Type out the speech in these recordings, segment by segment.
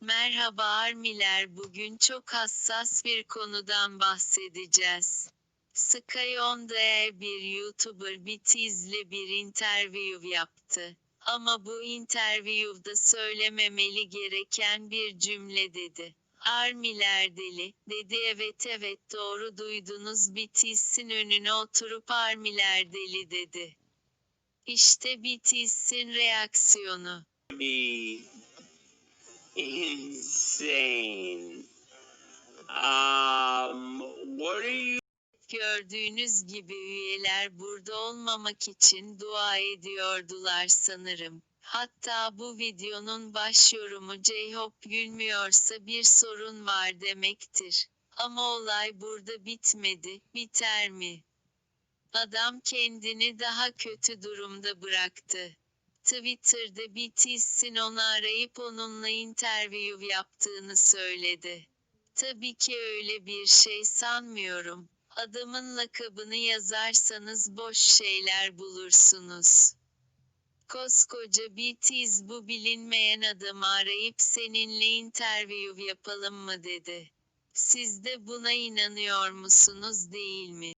Merhaba Armiler bugün çok hassas bir konudan bahsedeceğiz. Sky bir YouTuber BTS'le bir interview yaptı. Ama bu interview'da söylememeli gereken bir cümle dedi. Armiler deli, dedi evet evet doğru duydunuz BTS'in önüne oturup Armiler deli dedi. İşte BTS'in reaksiyonu. İnsane. Um, what are you Gördüğünüz gibi üyeler burada olmamak için dua ediyordular sanırım. Hatta bu videonun baş yorumu J-Hope gülmüyorsa bir sorun var demektir. Ama olay burada bitmedi, biter mi? Adam kendini daha kötü durumda bıraktı. Twitter'da BTS'in onu arayıp onunla interview yaptığını söyledi. Tabii ki öyle bir şey sanmıyorum. Adamın lakabını yazarsanız boş şeyler bulursunuz. Koskoca BTS bu bilinmeyen adamı arayıp seninle interview yapalım mı dedi. Siz de buna inanıyor musunuz değil mi?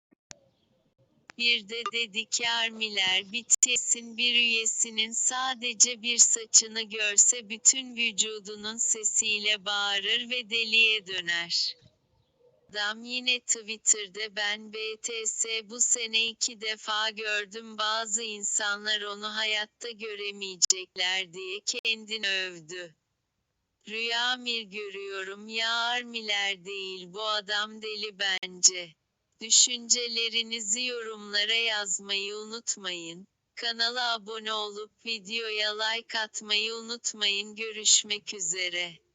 Bir de dedi ki Armiler BTS'in bir üyesinin sadece bir saçını görse bütün vücudunun sesiyle bağırır ve deliye döner. Adam yine Twitter'da ben BTS bu sene iki defa gördüm bazı insanlar onu hayatta göremeyecekler diye kendini övdü. Rüya mir görüyorum ya armiler değil bu adam deli bence. Düşüncelerinizi yorumlara yazmayı unutmayın. Kanala abone olup videoya like atmayı unutmayın. Görüşmek üzere.